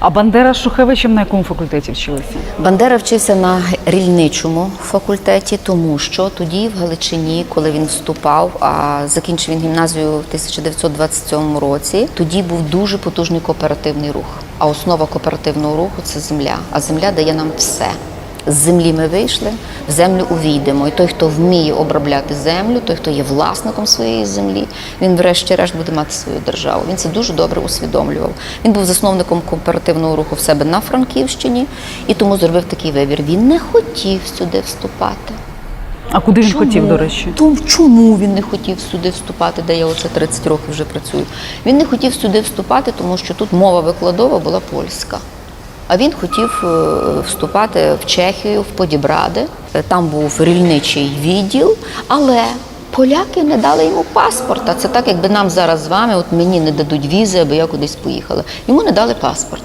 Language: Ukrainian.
А Бандера з Шухевичем на якому факультеті вчилися? Бандера вчився на рільничому факультеті, тому що тоді в Галичині, коли він вступав, а закінчив він гімназію в 1927 році, тоді був дуже потужний кооперативний рух. А основа кооперативного руху це земля. А земля дає нам все. З землі ми вийшли, в землю увійдемо. І той, хто вміє обробляти землю, той, хто є власником своєї землі, він, врешті-решт, буде мати свою державу. Він це дуже добре усвідомлював. Він був засновником кооперативного руху в себе на Франківщині і тому зробив такий вибір. Він не хотів сюди вступати. А куди він хотів, до речі? Тому чому він не хотів сюди вступати, де я оце 30 років вже працюю? Він не хотів сюди вступати, тому що тут мова викладова була польська. А він хотів е, вступати в Чехію, в Подібради. Е, Там був рільничий відділ, але поляки не дали йому паспорта. Це так, якби нам зараз з вами, от мені не дадуть візи, аби я кудись поїхала. Йому не дали паспорта.